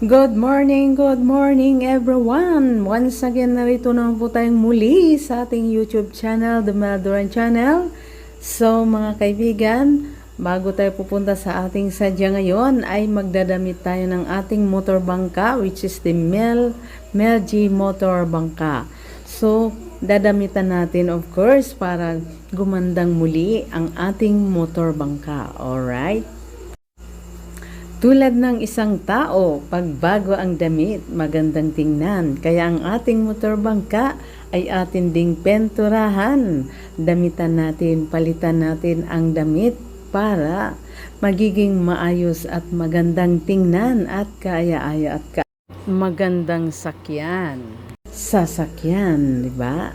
Good morning, good morning everyone! Once again, narito naman po tayong muli sa ating YouTube channel, The Maldoran Channel. So mga kaibigan, bago tayo pupunta sa ating sadya ngayon, ay magdadamit tayo ng ating motor bangka, which is the Mel, Mel G Motor Bangka. So, dadamitan natin of course para gumandang muli ang ating motor bangka. Alright? Tulad ng isang tao, pagbago ang damit, magandang tingnan. Kaya ang ating motor bangka ay atin ding penturahan. Damitan natin, palitan natin ang damit para magiging maayos at magandang tingnan at kaya-aya at ka magandang sakyan. Sasakyan, di ba?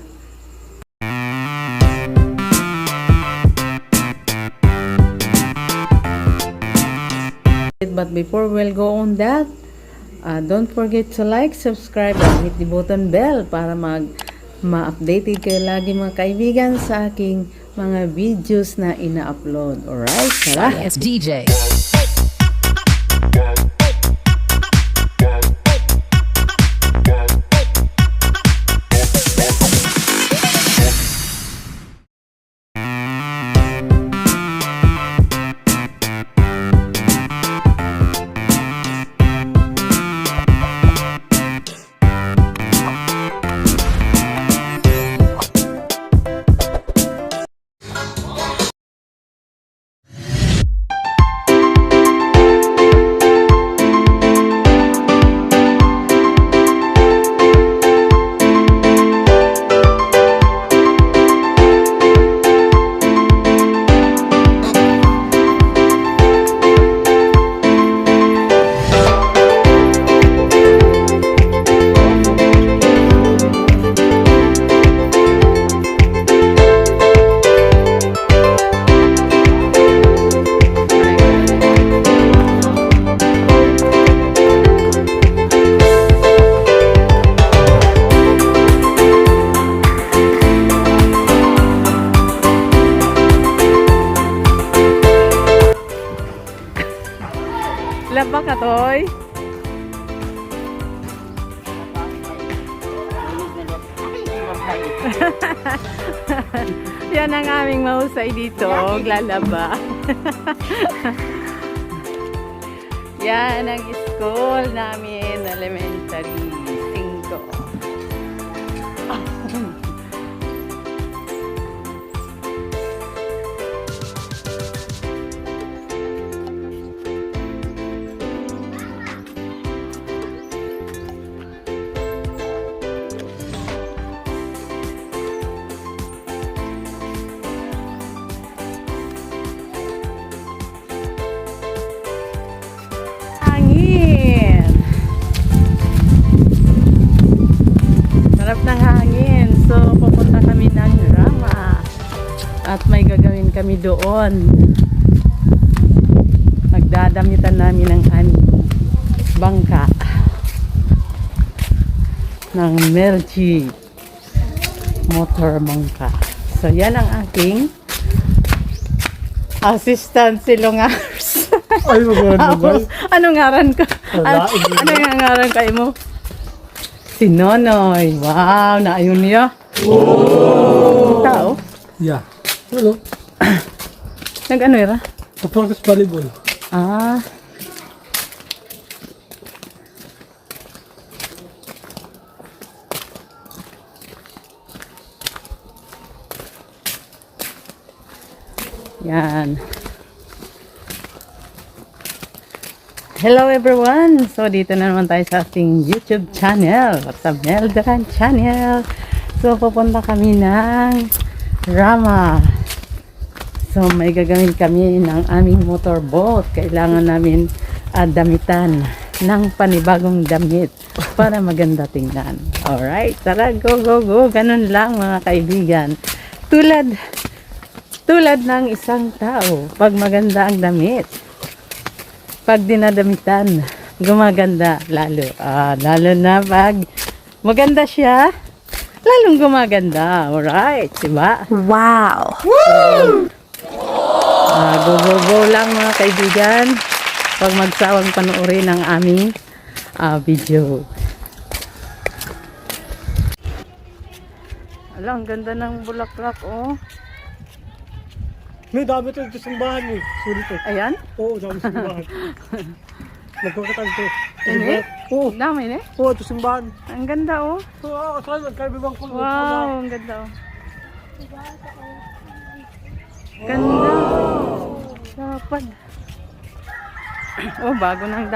But before we'll go on that, uh, don't forget to like, subscribe, and hit the button bell para mag ma-updated kayo lagi mga kaibigan sa aking mga videos na ina-upload. Alright, tara! It's DJ. Yan ang aming mahusay dito, lalaba. Yan ang school namin, elementary, doon. Magdadamitan namin ng bangka ng Mergy motor bangka. So, yan ang aking assistant silongars. Ay, anong ngaran ka? Wala, Ano, hindi. ano nga ngaran kayo mo? Si Nonoy. Wow, naayon niya. Oh. Tao? Yeah. Ano? Nag-ano yara? Kapractice volleyball. Ah. Yan. Hello everyone! So dito na naman tayo sa ating YouTube channel, sa Meldaran channel. So pupunta kami ng Rama. So may gagawin kami ng aming motorboat. Kailangan namin ah, damitan ng panibagong damit para maganda tingnan. Alright, tara go go go. Ganun lang mga kaibigan. Tulad tulad ng isang tao, pag maganda ang damit, pag dinadamitan, gumaganda lalo. Ah, lalo na pag maganda siya, lalong gumaganda. Alright, diba? Wow. Ah, go, go, go lang mga kaibigan. Huwag magsawang panoorin ang aming ah, video. Ala, ang ganda ng bulaklak, oh. May dami ito sa simbahan eh. Sorry to. Ayan. Oo, dami sa simbahan. Nagkakatag to. Ini? Oo, dami, eh. oo, ito simbahan. Ang ganda, oh. Oo, saan nagkaibibang kulong. Wow, ang ganda, oh. Ganda. Dapat. Oh, bago ng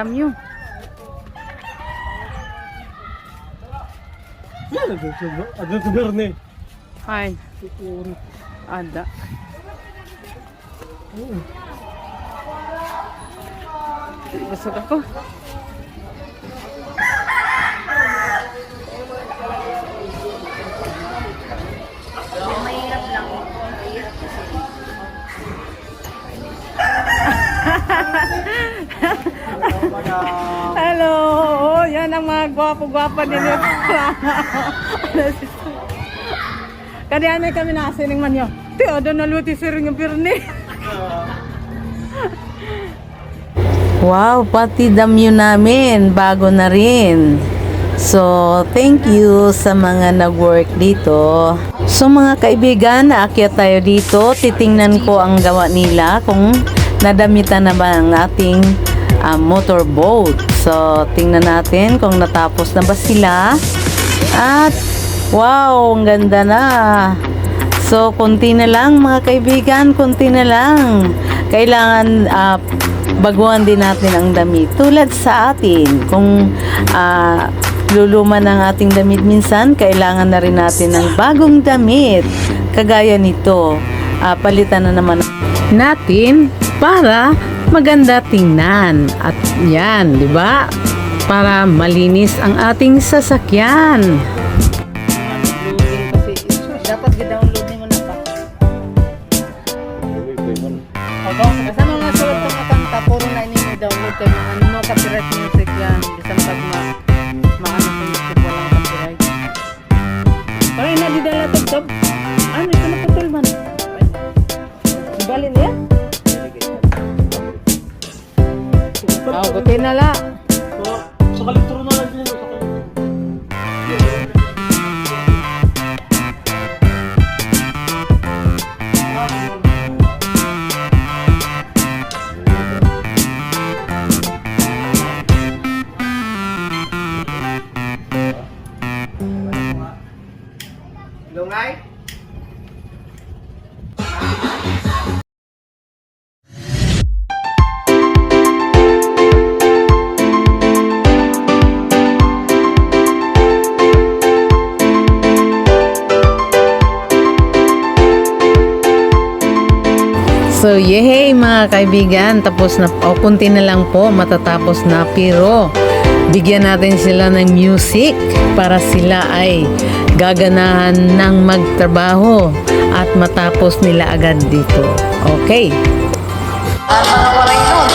sa agad sa Berne. Ay, Oo. ada. Busog ako. Gwapo-gwapa din yun. Kadiyan may kami nasining man yun. Ti, odo na luti sir yung pirni. Wow, pati damyo namin, bago na rin. So, thank you sa mga nag-work dito. So, mga kaibigan, naakyat tayo dito. Titingnan ko ang gawa nila kung nadamitan na ba ang ating ah, motorboat. So, tingnan natin kung natapos na ba sila. At, wow, ang ganda na. So, konti na lang mga kaibigan, konti na lang. Kailangan ah, baguhan din natin ang damit. Tulad sa atin, kung ah, luluma ng ating damit minsan, kailangan na rin natin ng bagong damit. Kagaya nito, ah, palitan na naman natin para maganda tingnan. At yan, di ba? Para malinis ang ating sasakyan. Dapat i-download mo na pa. Basta mga sulat ng kanta, puro na ini mo download kayo mga no copyright buti na la. Oo, Sa kaliktro na lang din. Sa kaliktro. So, yehey mga kaibigan, tapos na, o kunti na lang po, matatapos na, pero bigyan natin sila ng music para sila ay gaganahan ng magtrabaho at matapos nila agad dito. Okay. Ang mga